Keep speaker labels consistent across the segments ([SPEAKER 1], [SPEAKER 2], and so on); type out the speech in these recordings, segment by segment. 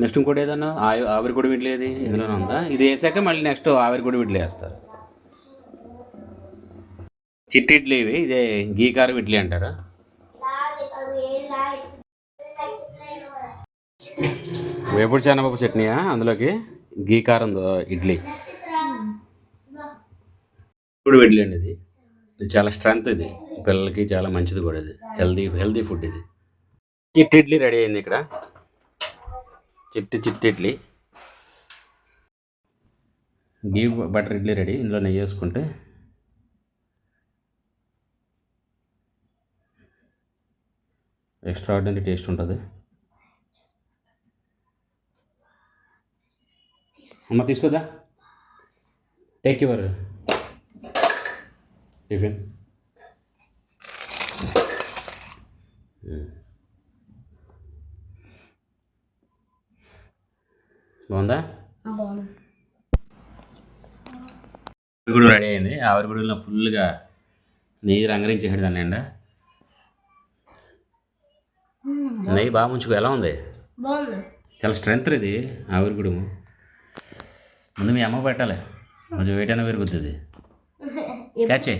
[SPEAKER 1] Next ఇంకోటి ఏదన్నా? ఆవి ఆవిరి కూడా ఇడ్లీ ఏది? ఇందులోనే ఉందా? ఇది వేసాక మళ్ళీ నెక్స్ట్ ఆవిరి గుడి వేస్తారు. చిట్టి ఇడ్లీవి ఇదే గీకారం ఇడ్లీ అంటారా? వేపుడు చెనపప్పు చట్నీయా? అందులోకి గీకారం ఇడ్లీ. ఇప్పుడు ఇడ్లీ అండి ఇది. ఇది చాలా స్ట్రెంగ్త్ ఇది. పిల్లలకి చాలా మంచిది కూడా ఇది. హెల్దీ హెల్దీ ఫుడ్ ఇది. చిట్టి ఇడ్లీ రెడీ అయింది ఇక్కడ. చిట్టి చిట్టి idli. Ghee butter idli ready. ఇందులో నెయ్యి వేసుకుంటే. ఎక్స్ట్రాడినరీ టేస్ట్ ఉంటుంది. అమ్మ తీసుకోదా టేక్ యువర్ టిఫిన్ బాగుందా? ఆవిరిగుడు రెడీ అయింది. ఆవిరిగుడిలో ఫుల్గా నెయ్యి రంగరించేసాడు దాన్ని అండి. నెయ్యి బాగా ముంచుకో ఎలా ఉంది? చాలా స్ట్రెంత్ ఇది ఆవిరిగుడు ముందు మీ అమ్మ పెట్టాలి. కొంచెం వెయిట్ అయినా పెరుగుతుంది క్యాచ్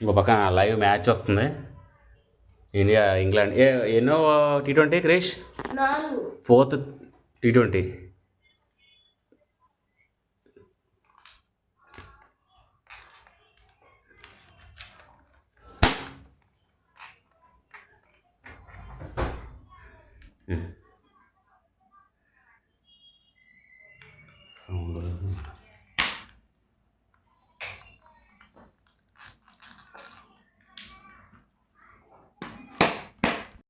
[SPEAKER 1] ఇంకో పక్కన లైవ్ మ్యాచ్ వస్తుంది. India England. ఏ ఎన్నో T twenty క్రేష్? Fourth T twenty. Hmm.